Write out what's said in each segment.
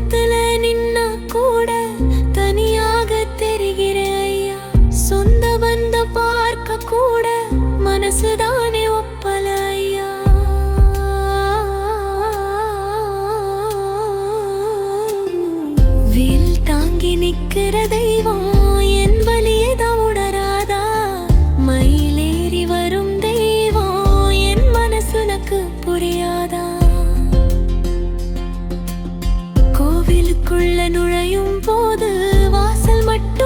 பக்கத்துல நின்னா கூட தனியாக தெரிகிற ஐயா. சொந்த வந்த பார்க்க கூட மனசுதான்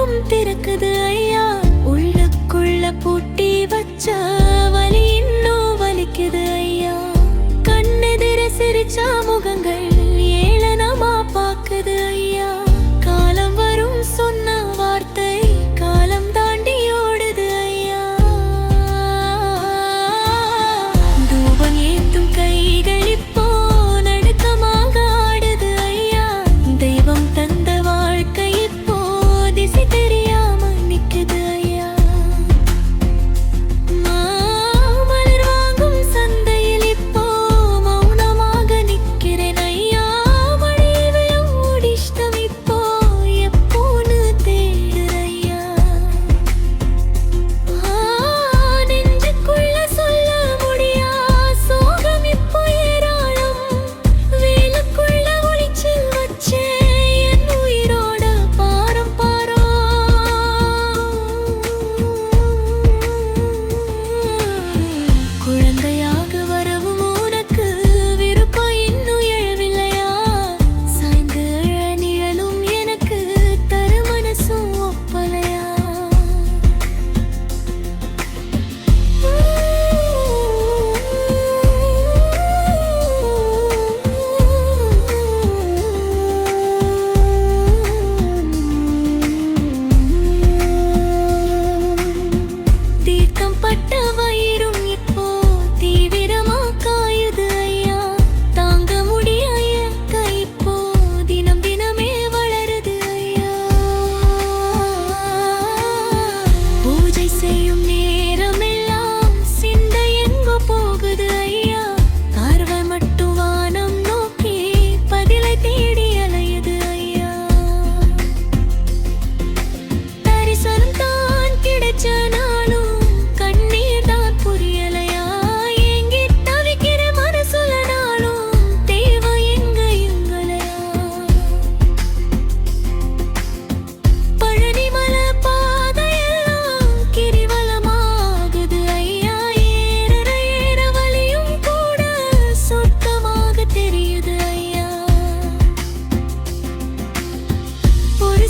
உலகம் திறக்குது ஐயா. உள்ளுக்குள்ள பூட்டி வச்ச வலி இன்னும் வலிக்குது ஐயா. கண்ணெதிர சிரிச்சா முகங்கள்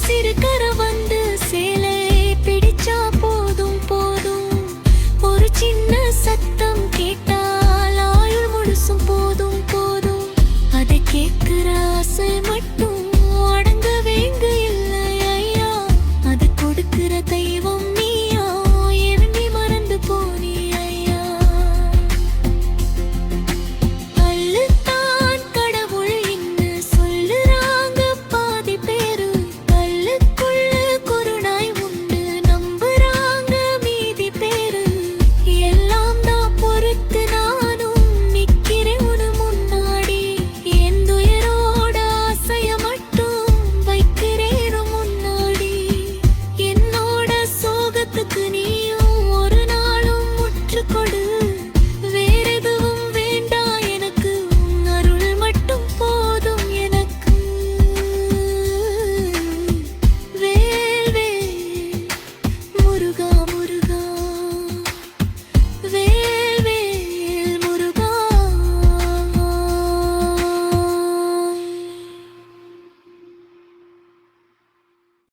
சிறு கர வந்து சேலை பிடிச்சா போதும் போதும். ஒரு சின்ன சத்தம் கேட்டால் ஆயுள் முழுசும் போதும் போதும். அதை கேட்கிற ஆசை